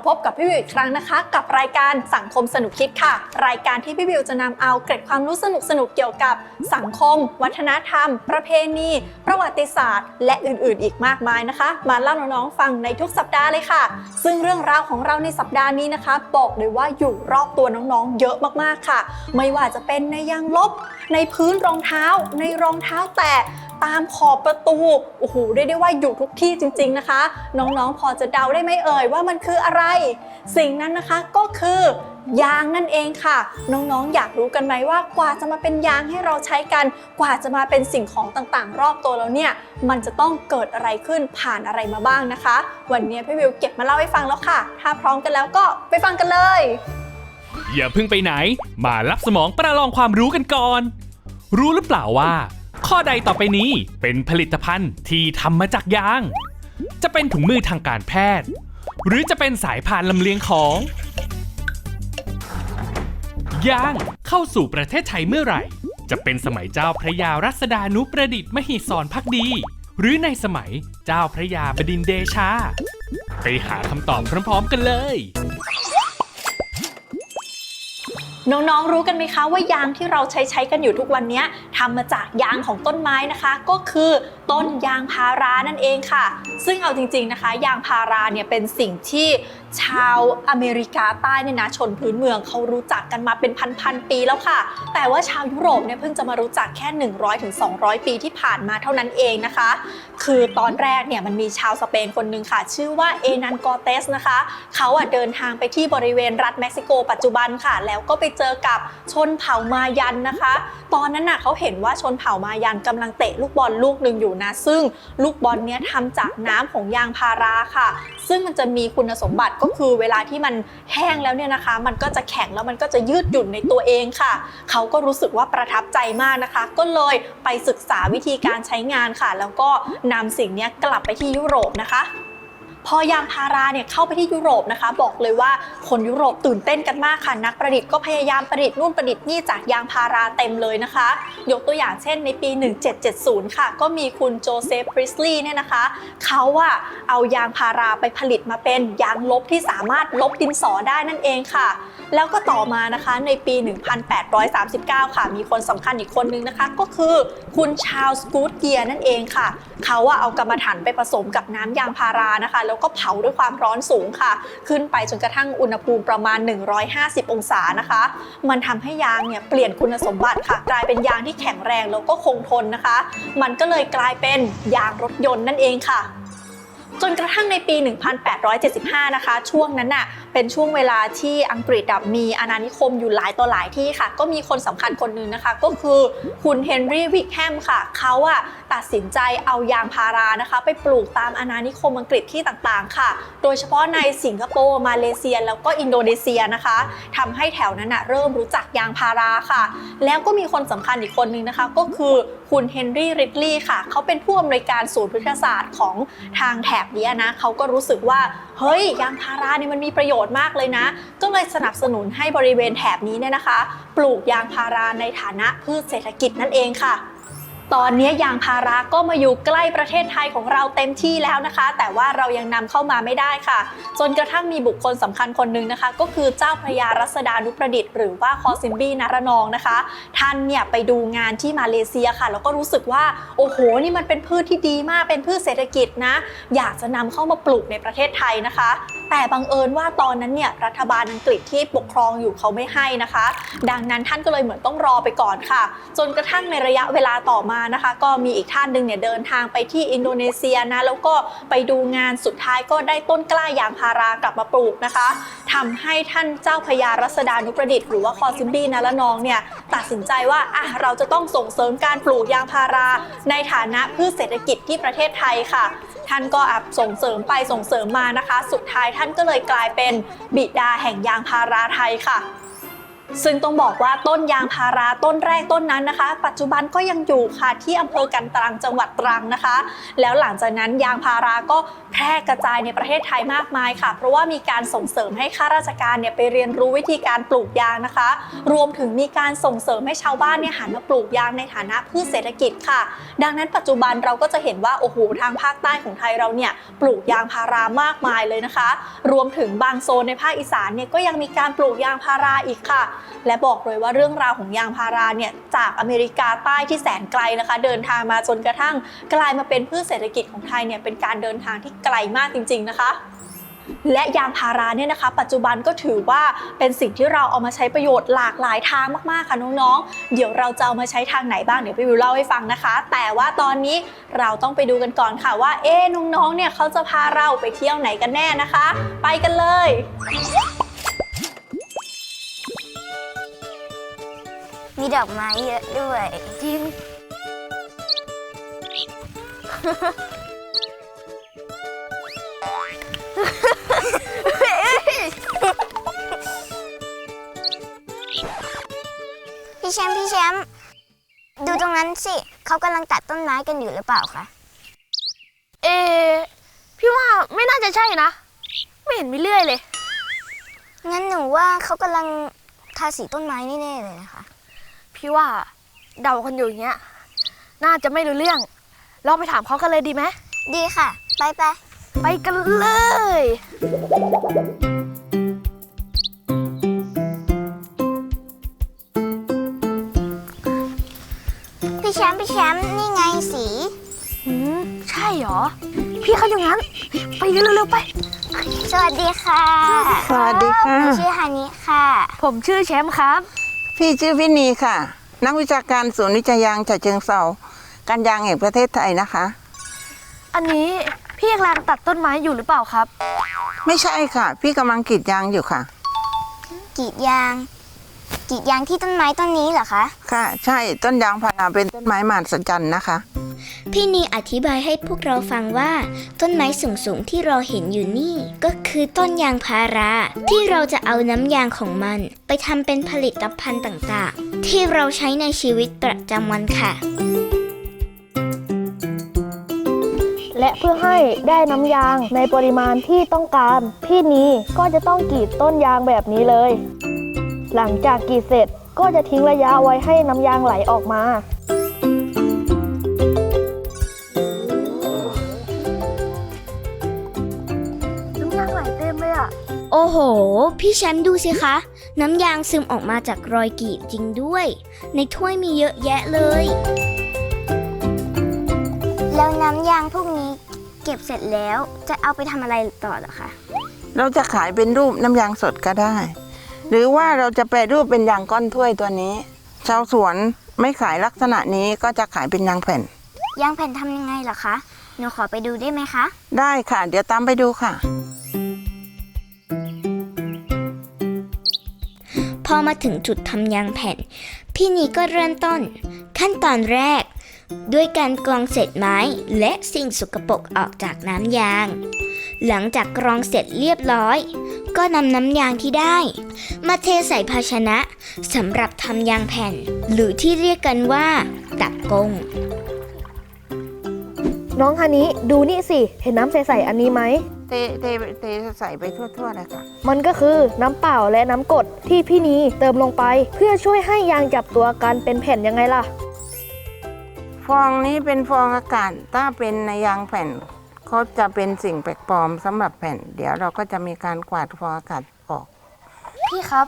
มาพบกับพี่วิวอีกครั้งนะคะ กับรายการสังคมสนุกคิดค่ะ รายการที่พี่วิวจะนำเอาเกร็ดความรู้สนุกๆเกี่ยวกับ สังคม วัฒนธรรม ประเพณี ประวัติศาสตร์ และอื่นๆ อีกมากมายนะคะ มาเล่าน้องๆฟังในทุกสัปดาห์เลยค่ะ ซึ่งเรื่องราวของเราในสัปดาห์นี้นะคะ บอกเลยว่าอยู่รอบตัวน้องๆ เยอะมากๆค่ะ ไม่ว่าจะเป็นในยางลบ ในพื้นรองเท้า ในรองเท้าแตะตามขอบประตูโอ้โหเรียกได้ว่าอยู่ทุกที่จริง ๆนะคะ น้องๆ พอจะเดาได้ไหมเอ่ยว่ามันคืออะไร สิ่งนั้นนะคะก็คือยางนั่นเองค่ะ น้องๆ อยากรู้กันไหมว่ากว่าจะมาเป็นยางให้เราใช้กัน กว่าจะมาเป็นสิ่งของต่างๆ รอบตัวเราเนี่ย มันจะต้องเกิดอะไรขึ้นผ่านอะไรมาบ้างนะคะ วันนี้พี่วิวเก็บมาเล่าให้ฟังแล้วค่ะ ถ้าพร้อมกันแล้วก็ไปฟังกันเลย อย่าเพิ่งไปไหน มารับสมองประลองความรู้กันก่อน รู้หรือเปล่าว่า ข้อใดต่อไปนี้เป็นผลิตภัณฑ์ที่ทำมาจากยาง จะเป็นถุงมือทางการแพทย์ หรือจะเป็นสายพานลำเลียงของยางเข้าสู่ประเทศไทยเมื่อไหร่ จะเป็นสมัยเจ้าพระยารัศดานุประดิษฐ์มหิศรพักดี หรือในสมัยเจ้าพระยาบดินเดชา ไปหาคำตอบพร้อมๆกันเลย น้องๆ รู้กันไหมคะว่ายางที่เราใช้ใช้กันอยู่ทุกวันนี้ทำมาจากยางของต้นไม้นะคะ ก็คือ ต้นยางพารานั่นเองค่ะ ซึ่งเอาจริง ๆนะคะ ยางพาราเนี่ยเป็นสิ่งที่ชาวอเมริกาใต้เนี่ยนะชนพื้นเมืองเขารู้จักกันมาเป็นพันๆปีแล้วค่ะ แต่ว่าชาวยุโรปเนี่ยเพิ่งจะมารู้จักแค่ 100-200 ปีที่ผ่านมาเท่านั้นเองนะคะ คือตอนแรกเนี่ยมันมีชาวสเปนคนหนึ่งค่ะ ชื่อว่าเอนันกอเตสนะคะ เขาอะเดินทางไปที่บริเวณรัฐเม็กซิโกปัจจุบันค่ะ แล้วก็ไปเจอกับชนเผ่ามายันนะคะ ตอนนั้นน่ะเขาเห็นว่าชนเผ่ามายันกำลังเตะลูกบอลลูกหนึ่งอยู่นะ ซึ่งลูกบอลเนี้ยทำจากน้ำของยางพาราค่ะ ซึ่งมันจะมีคุณสมบัติก็คือเวลาที่มันแห้งแล้วเนี่ยนะคะ มันก็จะแข็งแล้วมันก็จะยืดหยุ่นในตัวเองค่ะ เขาก็รู้สึกว่าประทับใจมากนะคะ ก็เลยไปศึกษาวิธีการใช้งานค่ะ แล้วก็นำสิ่งนี้กลับไปที่ยุโรปนะคะ พอยางพาราเนี่ยเข้าไปที่ยุโรปนะคะ บอกเลยว่าคนยุโรปตื่นเต้นกันมากค่ะ นักประดิษฐ์ก็พยายามประดิษฐ์นู่นประดิษฐ์นี่จากยางพาราเต็มเลยนะคะ ยกตัวอย่างเช่นในปี 1770 ค่ะ ก็มีคุณโจเซฟพริสลีย์เนี่ยนะคะเขาอะเอายางพาราไปผลิตมาเป็นยางลบที่สามารถลบดินสอได้นั่นเองค่ะ แล้วก็ต่อมานะคะในปี 1839 ค่ะ มีคนสำคัญอีกคนนึงนะคะ ก็คือคุณชาลส์กูดเกียร์นั่นเองค่ะเขาอะเอากรรมฐานไปผสมกับน้ำยางพารานะคะแล้วก็เผาด้วยความร้อนสูงค่ะ ขึ้นไปจนกระทั่งอุณหภูมิประมาณ 150 องศานะคะ มันทำให้ยางเนี่ยเปลี่ยนคุณสมบัติค่ะ กลายเป็นยางที่แข็งแรงแล้วก็คงทนนะคะ มันก็เลยกลายเป็นยางรถยนต์นั่นเองค่ะ จนกระทั่งในปี 1875 นะคะ ช่วงนั้นน่ะเป็นช่วงเวลาที่อังกฤษมีอาณานิคมอยู่หลายต่อหลายที่ค่ะ ก็มีคนสำคัญคนหนึ่งนะคะ ก็คือคุณเฮนรี่วิกแฮมค่ะ เขาอะตัดสินใจเอายางพารานะคะ ไปปลูกตามอาณานิคมอังกฤษที่ต่างๆ ค่ะ โดยเฉพาะในสิงคโปร์มาเลเซีย แล้วก็อินโดนีเซียนะคะทำให้แถวนั้นอะเริ่มรู้จักยางพาราค่ะ แล้วก็มีคนสำคัญอีกคนนึงนะคะ ก็คือคุณเฮนรี่ริดลีย์ค่ะ เขาเป็นผู้อำนวยการศูนย์พฤกษศาสตร์ของทางแถบนี้นะเขาก็รู้สึกว่าเฮ้ยยางพาราเนี่ยมันมีประโยชน์มากเลยนะ ก็เลยสนับสนุนให้บริเวณแถบนี้เนี่ยนะคะ ปลูกยางพาราในฐานะพืชเศรษฐกิจนั่นเองค่ะ ตอนนี้ยางพาราก็มาอยู่ใกล้ประเทศไทยของเราเต็มที่แล้วนะคะ แต่ว่าเรายังนำเข้ามาไม่ได้ค่ะ จนกระทั่งมีบุคคลสำคัญคนหนึ่งนะคะ ก็คือเจ้าพระยารัศดานุประดิษฐ์หรือว่าคอซิมบี้นารนองนะคะ ท่านเนี่ยไปดูงานที่มาเลเซียค่ะ แล้วก็รู้สึกว่าโอ้โหนี่มันเป็นพืชที่ดีมากเป็นพืชเศรษฐกิจนะ อยากจะนำเข้ามาปลูกในประเทศไทยนะคะ แต่บังเอิญว่าตอนนั้นเนี่ยรัฐบาลอังกฤษที่ปกครองอยู่เขาไม่ให้นะคะ ดังนั้นท่านก็เลยเหมือนต้องรอไปก่อนค่ะ จนกระทั่งในระยะเวลาต่อมานะคะ ก็มีอีกท่านหนึ่งเนี่ยเดินทางไปที่อินโดนีเซียนะแล้วก็ไปดูงานสุดท้ายก็ได้ต้นกล้ายางพารากลับมาปลูกนะคะทำให้ท่านเจ้าพญารัศดานุประดิษฐ์หรือว่าคอซิมบี้นาละนองเนี่ยตัดสินใจว่าอะเราจะต้องส่งเสริมการปลูกยางพารา ในฐานะพืชเศรษฐกิจที่ประเทศไทยค่ะท่านก็อับส่งเสริมไปส่งเสริมมานะคะ สุดท้ายท่านก็เลยกลายเป็นบิดาแห่งยางพาราไทยค่ะ ซึ่งต้องบอกว่าต้นยางพาราต้นแรกต้นนั้นนะคะ ปัจจุบันก็ยังอยู่ค่ะที่อำเภอกันตรังจังหวัดตรังนะคะ แล้วหลังจากนั้นยางพาราก็แพร่กระจายในประเทศไทยมากมายค่ะ เพราะว่ามีการส่งเสริมให้ข้าราชการเนี่ยไปเรียนรู้วิธีการปลูกยางนะคะ รวมถึงมีการส่งเสริมให้ชาวบ้านเนี่ยหันมาปลูกยางในฐานะพืชเศรษฐกิจค่ะ ดังนั้นปัจจุบันเราก็จะเห็นว่าโอ้โหทางภาคใต้ของไทยเราเนี่ยปลูกยางพารามากมายเลยนะคะ รวมถึงบางโซนในภาคอีสานเนี่ยก็ยังมีการปลูกยางพาราอีกค่ะและบอกเลยว่าเรื่องราวของยางพาราเนี่ยจากอเมริกาใต้ที่แสนไกลนะคะ เดินทางมาจนกระทั่งกลายมาเป็นพืชเศรษฐกิจของไทยเนี่ยเป็นการเดินทางที่ไกลมากจริง ๆนะคะและยางพาราเนี่ยนะคะ ปัจจุบันก็ถือว่าเป็นสิ่งที่เราเอามาใช้ประโยชน์หลากหลายทางมากๆค่ะน้องๆ เดี๋ยวเราจะเอามาใช้ทางไหนบ้างเดี๋ยวพี่วิวเล่าให้ฟังนะคะ แต่ว่าตอนนี้เราต้องไปดูกันก่อนค่ะว่าเอ๊น้องๆเนี่ยเขาจะพาเราไปเที่ยวไหนกันแน่นะคะ ไปกันเลย มีดอกไม้เยอะด้วยจริงพี่แชมป์พี่แชมป์ดูตรงนั้นสิเขากำลังตัดต้นไม้กันอยู่หรือเปล่าคะเออพี่ว่าไม่น่าจะใช่นะ ไม่เห็นมีเลื่อยเลย งั้นหนูว่าเขากำลังทาสีต้นไม้แน่ๆเลยนะคะ พี่ว่าเดากันอยู่อย่างเงี้ย น่าจะไม่รู้เรื่อง เราไปถามเขากันเลยดีไหม ดีค่ะ ไปไปไปกันเลยๆพี่แชมป์พี่แชมป์นี่ไงสี หืม ใช่เหรอ พี่เขาอย่างนั้น ไปกันเร็วๆไป สวัสดีค่ะ สวัสดีค่ะ หนูชื่อฮานิค่ะ ผมชื่อแชมป์ครับ พี่ชื่อวินีค่ะ นักวิชาการศูนย์วิจัยยางฉะเชิงเซาการยางแห่งประเทศไทยนะคะ อันนี้พี่กำลังตัดต้นไม้อยู่หรือเปล่าครับ ไม่ใช่ค่ะ พี่กำลังกรีดยางอยู่ค่ะ กรีดยาง กรีดยางที่ต้นไม้ต้นนี้เหรอคะ ค่ะ ใช่ต้นยางพาราเป็นต้นไม้มหัศจรรย์นะคะ พี่นีอธิบายให้พวกเราฟังว่า ต้นไม้สูงๆที่เราเห็นอยู่นี่ ก็คือต้นยางพารา ที่เราจะเอาน้ำยางของมัน ไปทำเป็นผลิตภัณฑ์ต่างๆ ที่เราใช้ในชีวิตประจำวันค่ะ และเพื่อให้ได้น้ำยางในปริมาณที่ต้องการ พี่นีก็จะต้องกรีดต้นยางแบบนี้เลย หลังจากกรีดเสร็จก็จะทิ้งระยะไว้ให้น้ำยางไหลออกมา น้ำยางไหลเต็มเลยอะ โอ้โห พี่แชมป์ดูสิคะ น้ำยางซึมออกมาจากรอยกรีดจริงด้วย ในถ้วยมีเยอะแยะเลย แล้วน้ำยางพวกนี้เก็บเสร็จแล้วจะเอาไปทำอะไรต่อเหรอคะ เราจะขายเป็นรูปน้ำยางสดก็ได้ หรือว่าเราจะแปรรูปเป็นยางก้อนถ้วยตัวนี้ ชาวสวนไม่ขายลักษณะนี้ก็จะขายเป็นยางแผ่น ยางแผ่นทำยังไงเหรอคะ หนูขอไปดูได้ไหมคะ ได้ค่ะ เดี๋ยวตามไปดูค่ะ พอมาถึงจุดทำยางแผ่น พี่นีก็เริ่มต้น ขั้นตอนแรก ด้วยการกรองเศษไม้และสิ่งสกปรกออกจากน้ำยาง หลังจากกรองเสร็จเรียบร้อย ก็นำน้ำยางที่ได้ มาเทใส่ภาชนะสำหรับทำยางแผ่น หรือที่เรียกกันว่าตะกง น้องฮานิดูนี่สิ เห็นน้ำใสๆอันนี้ไหม เทเทเทใส่ไปทั่วๆเลยค่ะ มันก็คือน้ำเปล่าและน้ำกรดที่พี่นีเติมลงไป เพื่อช่วยให้ยางจับตัวกันเป็นแผ่นยังไงล่ะ ฟองนี้เป็นฟองอากาศถ้าเป็นในยางแผ่น เขาจะเป็นสิ่งแปลกปลอมสำหรับแผ่น เดี๋ยวเราก็จะมีการกวาดฟองอากาศออก พี่ครับ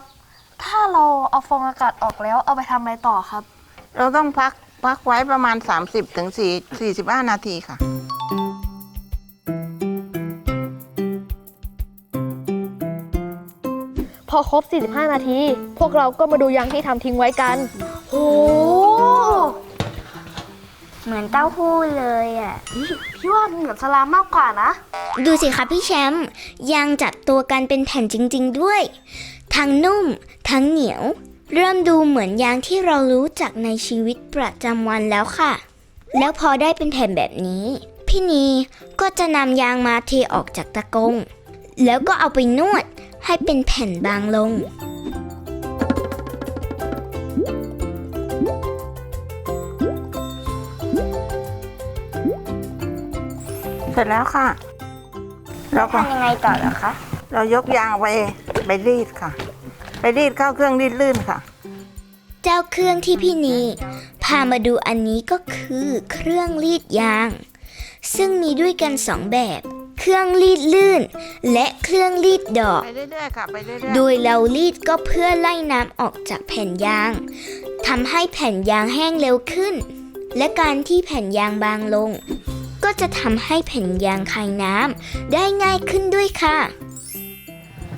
ถ้าเราเอาฟองอากาศออกแล้วเอาไปทำอะไรต่อครับ เราต้องพักพักไว้ประมาณ 30ถึง4 45 นาทีค่ะ พอครบ 45 นาที พวกเราก็มาดูยางที่ทำทิ้งไว้กันโอ้เห มือนเต้าหู้เลยอะ พี่ว่าเหมือนสลามมากกว่านะ ดูสิคะพี่แชมป์ยางจัดตัวกันเป็นแผ่นจริง ๆ ด้วย ทั้งนุ่ม ทั้งเหนียว เริ่มดูเหมือนยางที่เรารู้จักในชีวิตประจำวันแล้วค่ะ แล้วพอได้เป็นแผ่นแบบนี้ พี่นีก็จะนำยางมาเทออกจากตะกง แล้วก็เอาไปนวดให้เป็นแผ่นบางลง เสร็จแล้วค่ะ เราก็ทำยังไงต่อเหรอคะ เรายกยางไปไปรีดค่ะ ไปรีดเข้าเครื่องรีดลื่นค่ะ เจ้าเครื่องที่พี่นีพามาดูอันนี้ก็คือเครื่องรีดยาง ซึ่งมีด้วยกันสองแบบ เครื่องรีดลื่น และเครื่องรีดดอก ไปเรื่อยๆค่ะไปเรื่อยๆโดยเรารีดก็เพื่อไล่น้ำออกจากแผ่นยางทำให้แผ่นยางแห้งเร็วขึ้น และการที่แผ่นยางบางลง ก็จะทำให้แผ่นยางคายน้ำได้ง่ายขึ้นด้วยค่ะ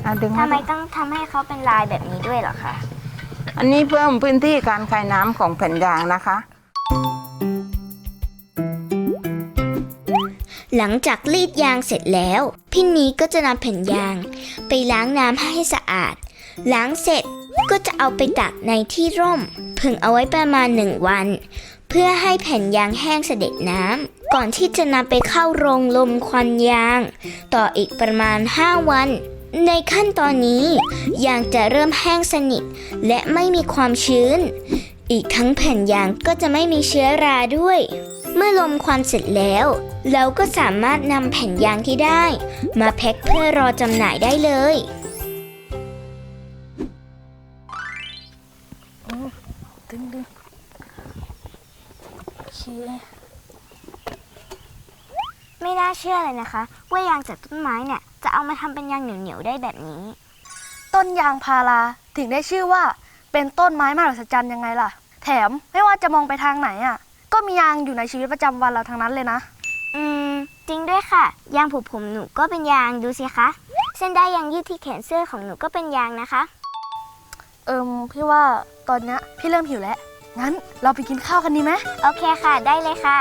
อะดึงทำไมต้องทำให้เขาเป็นลายแบบนี้ด้วยเหรอคะ อันนี้เพิ่มพื้นที่การคายน้ำของแผ่นยางนะคะ หลังจากรีดยางเสร็จแล้ว พี่นี้ก็จะนำแผ่นยาง ไปล้างน้ำให้สะอาด ล้างเสร็จก็จะเอาไปตากในที่ร่มผึ่งเอาไว้ประมาณหนึ่งวันเพื่อให้แผ่นยางแห้งเสด็จน้ำก่อนที่จะนำไปเข้าโรงลมควันยาง ต่ออีกประมาณ 5 วัน ในขั้นตอนนี้ ยางจะเริ่มแห้งสนิท และไม่มีความชื้น อีกทั้งแผ่นยางก็จะไม่มีเชื้อราด้วย เมื่อลมควันเสร็จแล้ว เราก็สามารถนำแผ่นยางที่ได้ มาแพ็คเพื่อรอจำหน่ายได้เลย โอเคไม่น่าเชื่อเลยนะคะ ว่ายางจากต้นไม้เนี่ย จะเอามาทำเป็นยางเหนียวๆได้แบบนี้ ต้นยางพาราถึงได้ชื่อว่า เป็นต้นไม้มหัศจรรย์ยังไงล่ะ แถมไม่ว่าจะมองไปทางไหนอะ ก็มียางอยู่ในชีวิตประจำวันเราทั้งนั้นเลยนะ อืม จริงด้วยค่ะ ยางผูกผมหนูก็เป็นยางดูสิคะ เส้นได้ยางยืดที่แขนเสื้อของหนูก็เป็นยางนะคะ เอิมพี่ว่าตอนเนี้ยพี่เริ่มหิวแล้ว งั้นเราไปกินข้าวกันดีไหมโอเคค่ะ ได้เลยค่ะ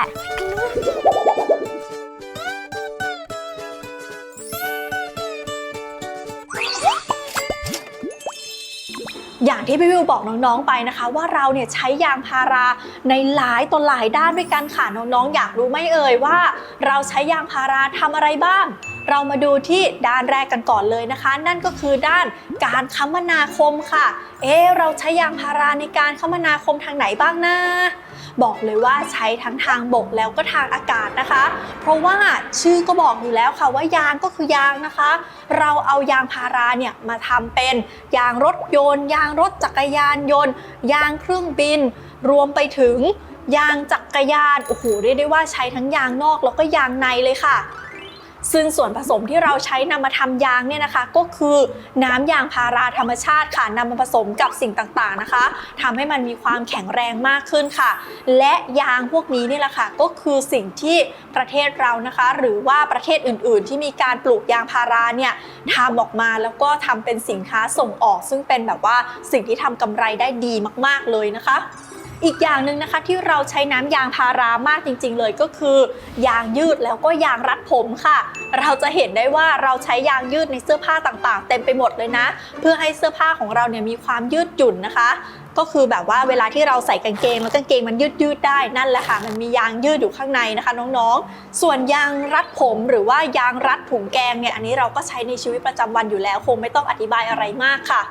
อย่างที่พี่วิวบอกน้องๆไปนะคะ ว่าเราเนี่ยใช้ยางพาราในหลายต่อหลายด้านด้วยกันค่ะน้องๆอยากรู้ไหมเอ่ยว่า เราใช้ยางพาราทำอะไรบ้าง เรามาดูที่ด้านแรกกันก่อนเลยนะคะ นั่นก็คือด้านการคมนาคมค่ะ เอ๊เราใช้ยางพาราในการคมนาคมทางไหนบ้างนะ บอกเลยว่าใช้ทั้งทางบกแล้วก็ทางอากาศนะคะ เพราะว่าชื่อก็บอกอยู่แล้วค่ะว่ายางก็คือยางนะคะ เราเอายางพาราเนี่ยมาทำเป็นยางรถยนต์ ยางรถจักรยานยนต์ ยางเครื่องบิน รวมไปถึงยางจักรยานโอ้โหเรียกได้ว่าใช้ทั้งยางนอกแล้วก็ยางในเลยค่ะ ซึ่งส่วนผสมที่เราใช้นำมาทำยางเนี่ยนะคะ ก็คือน้ำยางพาราธรรมชาติค่ะนำมาผสมกับสิ่งต่างๆนะคะทำให้มันมีความแข็งแรงมากขึ้นค่ะ และยางพวกนี้นี่แหละค่ะก็คือสิ่งที่ประเทศเรานะคะ หรือว่าประเทศอื่น ๆ ที่มีการปลูกยางพาราเนี่ยทำออกมาแล้วก็ทำเป็นสินค้าส่งออก ซึ่งเป็นแบบว่าสิ่งที่ทำกำไรได้ดีมาก ๆเลยนะคะ อีกอย่างหนึ่งนะคะที่เราใช้น้ำยางพารามากจริง ๆ เลยก็คือ ยางยืดแล้วก็ยางรัดผมค่ะ เราจะเห็นได้ว่าเราใช้ยางยืดในเสื้อผ้าต่างๆ เต็มไปหมดเลยนะ เพื่อให้เสื้อผ้าของเราเนี่ยมีความยืดหยุ่นนะคะก็คือแบบว่าเวลาที่เราใส่กางเกงแล้วกางเกงมันยืดยืดได้นั่นแหละค่ะ มันมียางยืดอยู่ข้างในนะคะ น้องๆ ส่วนยางรัดผมหรือว่ายางรัดถุงแกงเนี่ยอันนี้เราก็ใช้ในชีวิตประจำวันอยู่แล้ว คงไม่ต้องอธิบายอะไรมากค่ะ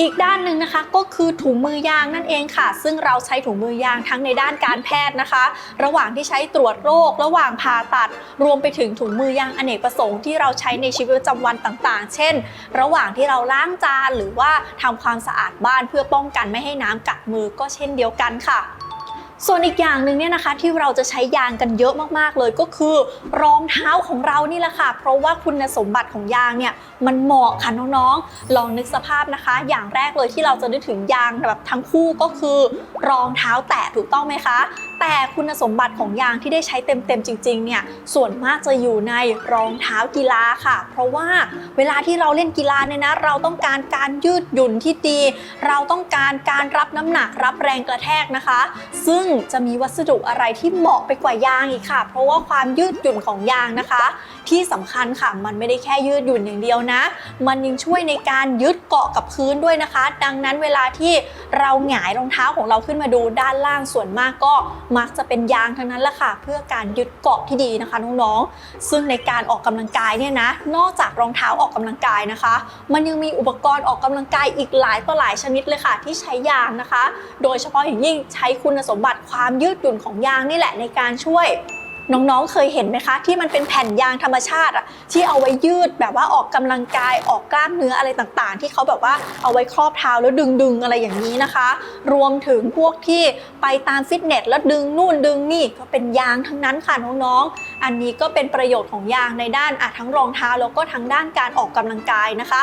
อีกด้านหนึ่งนะคะก็คือถุงมือยางนั่นเองค่ะ ซึ่งเราใช้ถุงมือยางทั้งในด้านการแพทย์นะคะ ระหว่างที่ใช้ตรวจโรค ระหว่างผ่าตัด รวมไปถึงถุงมือยางอเนกประสงค์ที่เราใช้ในชีวิตประจำวันต่างๆ เช่น ระหว่างที่เราล้างจานหรือว่าทำความสะอาดบ้านเพื่อป้องกันไม่ให้น้ำกัดมือก็เช่นเดียวกันค่ะ ส่วนอีกอย่างหนึ่งเนี่ยนะคะที่เราจะใช้ยางกันเยอะมากๆเลยก็คือรองเท้าของเรานี่แหละค่ะ เพราะว่าคุณสมบัติของยางเนี่ยมันเหมาะค่ะน้องๆ ลองนึกสภาพนะคะ อย่างแรกเลยที่เราจะนึกถึงยางแบบทั้งคู่ก็คือรองเท้าแตะถูกต้องไหมคะ แต่คุณสมบัติของยางที่ได้ใช้เต็มๆจริงๆเนี่ยส่วนมากจะอยู่ในรองเท้ากีฬาค่ะ เพราะว่าเวลาที่เราเล่นกีฬาเนี่ยนะเราต้องการการยืดหยุ่นที่ดี เราต้องการการรับน้ำหนักรับแรงกระแทกนะคะ ซึ่งจะมีวัสดุอะไรที่เหมาะไปกว่ายางอีกค่ะ เพราะว่าความยืดหยุ่นของยางนะคะ ที่สำคัญค่ะ มันไม่ได้แค่ยืดหยุ่นอย่างเดียวนะ มันยังช่วยในการยึดเกาะกับพื้นด้วยนะคะ ดังนั้นเวลาที่เราหงายรองเท้าของเราขึ้นมาดูด้านล่างส่วนมากก็มักจะเป็นยางทั้งนั้นแหละค่ะ เพื่อการยึดเกาะที่ดีนะคะน้องๆ ซึ่งในการออกกำลังกายเนี่ยนะ นอกจากรองเท้าออกกำลังกายนะคะ มันยังมีอุปกรณ์ออกกำลังกายอีกหลายต่อหลายชนิดเลยค่ะ ที่ใช้ยางนะคะ โดยเฉพาะอย่างยิ่งใช้คุณสมบัติความยืดหยุ่นของยางนี่แหละในการช่วย น้องๆ เคยเห็นไหมคะ ที่มันเป็นแผ่นยางธรรมชาติอะที่เอาไว้ยืดแบบว่าออกกำลังกายออกกล้ามเนื้ออะไรต่างๆ ที่เขาแบบว่าเอาไว้ครอบเท้าแล้วดึงๆอะไรอย่างนี้นะคะ รวมถึงพวกที่ไปตามฟิตเนสแล้วดึงนู่นดึงนี่ก็เป็นยางทั้งนั้นค่ะน้องๆ อันนี้ก็เป็นประโยชน์ของยางในด้านอะทั้งรองเท้าแล้วก็ทั้งด้านการออกกำลังกายนะคะ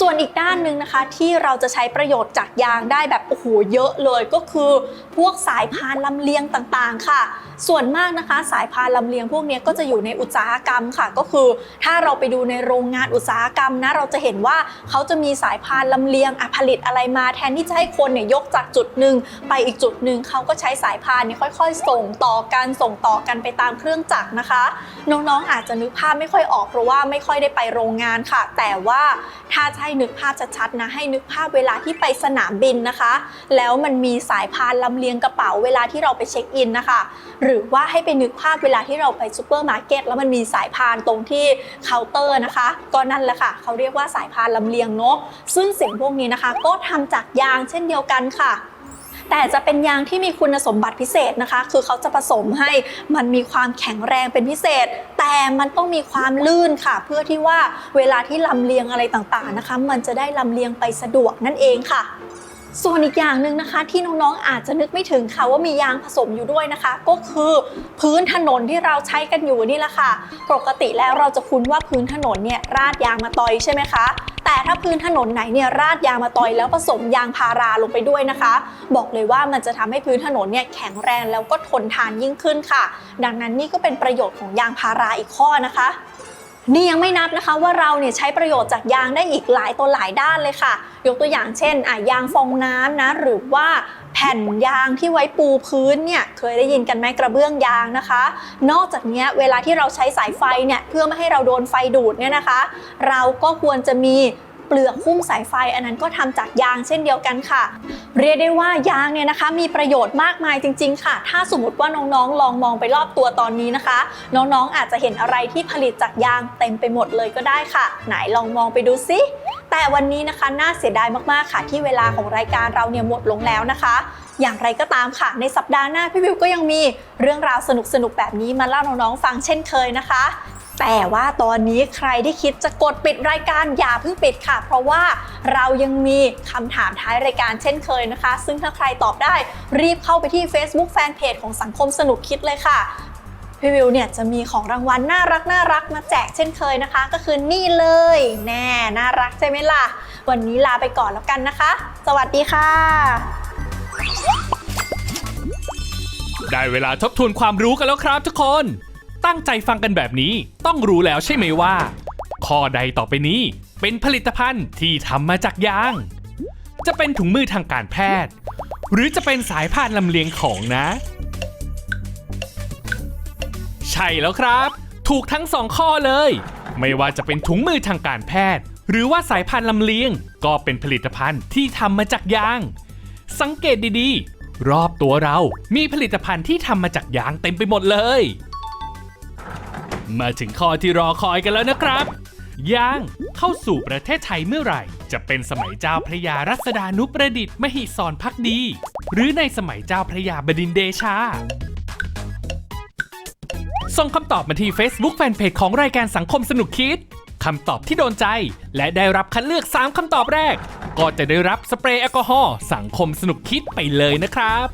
ส่วนอีกด้านหนึ่งนะคะที่เราจะใช้ประโยชน์จากยางได้แบบโอ้โหเยอะเลยก็คือ พวกสายพานลำเลียงต่างๆ ค่ะ ส่วนมากนะคะ สายพานลำเลียงพวกนี้ก็จะอยู่ในอุตสาหกรรมค่ะ ก็คือถ้าเราไปดูในโรงงานอุตสาหกรรมนะเราจะเห็นว่าเขาจะมีสายพานลำเลียงอะผลิตอะไรมาแทนที่จะให้คนเนี่ยยกจากจุดหนึ่งไปอีกจุดหนึ่งเขาก็ใช้สายพานเนี่ยค่อย ๆ ส่งต่อกันส่งต่อกันไปตามเครื่องจักรนะคะ น้องๆอาจจะนึกภาพไม่ค่อยออกเพราะว่าไม่ค่อยได้ไปโรงงานค่ะ แต่ว่าถ้าจะให้นึกภาพชัดๆนะให้นึกภาพเวลาที่ไปสนามบินนะคะ แล้วมันมีสายพานลำเลียงกระเป๋าเวลาที่เราไปเช็คอินนะคะหรืือว่าให้ไปนึกภาพเวลาที่เราไปซูเปอร์มาร์เก็ตแล้วมันมีสายพานตรงที่เคาน์เตอร์นะคะ ก็นั่นแหละค่ะ เขาเรียกว่าสายพานลำเลียงเนาะซึ่งสิ่งพวกนี้นะคะ ก็ทำจากยางเช่นเดียวกันค่ะแต่จะเป็นยางที่มีคุณสมบัติพิเศษนะคะ คือเขาจะผสมให้มันมีความแข็งแรงเป็นพิเศษ แต่มันต้องมีความลื่นค่ะ เพื่อที่ว่าเวลาที่ลำเลียงอะไรต่างๆนะคะ มันจะได้ลำเลียงไปสะดวกนั่นเองค่ะ ส่วนอีกอย่างหนึ่งนะคะ ที่น้องๆอาจจะนึกไม่ถึงค่ะว่ามียางผสมอยู่ด้วยนะคะ ก็คือพื้นถนนที่เราใช้กันอยู่นี่แหละค่ะ ปกติแล้วเราจะคุ้นว่าพื้นถนนเนี่ยราดยางมาตอยใช่ไหมคะแต่ถ้าพื้นถนนไหนเนี่ยราดยางมาตอยแล้วผสมยางพาราลงไปด้วยนะคะ บอกเลยว่ามันจะทำให้พื้นถนนเนี่ยแข็งแรงแล้วก็ทนทานยิ่งขึ้นค่ะ ดังนั้นนี่ก็เป็นประโยชน์ของยางพาราอีกข้อนะคะ นี่ยังไม่นับนะคะว่าเราเนี่ยใช้ประโยชน์จากยางได้อีกหลายตัวหลายด้านเลยค่ะ ยกตัวอย่างเช่นอะยางฟองน้ำนะ หรือว่าแผ่นยางที่ไว้ปูพื้นเนี่ยเคยได้ยินกันไหมกระเบื้องยางนะคะ นอกจากนี้เวลาที่เราใช้สายไฟเนี่ยเพื่อไม่ให้เราโดนไฟดูดเนี่ยนะคะ เราก็ควรจะมี เปลือกหุ้มสายไฟ อันนั้นก็ทำจากยางเช่นเดียวกันค่ะ เรียกได้ว่ายางเนี่ยนะคะ มีประโยชน์มากมายจริง ๆ ค่ะ ถ้าสมมติว่าน้องๆ ลองมองไปรอบตัวตอนนี้นะคะ น้องๆ อาจจะเห็นอะไรที่ผลิตจากยางเต็มไปหมดเลยก็ได้ค่ะ ไหนลองมองไปดูซิแต่วันนี้นะคะน่าเสียดายมากๆค่ะ ที่เวลาของรายการเราเนี่ยหมดลงแล้วนะคะ อย่างไรก็ตามค่ะ ในสัปดาห์หน้าพี่วิวก็ยังมีเรื่องราวสนุกๆแบบนี้มาเล่าน้องๆฟังเช่นเคยนะคะ แต่ว่าตอนนี้ใครที่คิดจะกดปิดรายการอย่าเพิ่งปิดค่ะ เพราะว่าเรายังมีคำถามท้ายรายการเช่นเคยนะคะ ซึ่งถ้าใครตอบได้รีบเข้าไปที่ Facebook Fanpage ของสังคมสนุกคิดเลยค่ะพี่วิวเนี่ยจะมีของรางวัลน่ารักน่ารักมาแจกเช่นเคยนะคะ ก็คือนี่เลย แน่ น่ารักใช่ไหมล่ะ วันนี้ลาไปก่อนแล้วกันนะคะ สวัสดีค่ะ ได้เวลาทบทวนความรู้กันแล้วครับทุกคน ตั้งใจฟังกันแบบนี้ ต้องรู้แล้วใช่ไหมว่า ข้อใดต่อไปนี้ เป็นผลิตภัณฑ์ที่ทำมาจากยาง จะเป็นถุงมือทางการแพทย์ หรือจะเป็นสายพานลำเลียงของนะ ใช่แล้วครับ ถูกทั้งสองข้อเลย ไม่ว่าจะเป็นถุงมือทางการแพทย์ หรือว่าสายพานลำเลียง ก็เป็นผลิตภัณฑ์ที่ทำมาจากยาง สังเกตดีๆ รอบตัวเรามีผลิตภัณฑ์ที่ทำมาจากยางเต็มไปหมดเลย มาถึงข้อที่รอคอยกันแล้วนะครับยางเข้าสู่ประเทศไทยเมื่อไหร่ จะเป็นสมัยเจ้าพระยารัศดานุประดิษฐ์มหิศรพักดี หรือในสมัยเจ้าพระยาบดินเดชา ส่งคำตอบมาที่ Facebook Fanpage ของรายการสังคมสนุกคิดคำตอบที่โดนใจ และได้รับคัดเลือก 3 คำตอบแรก ก็จะได้รับสเปรย์แอลกอฮอล์สังคมสนุกคิดไปเลยนะครับ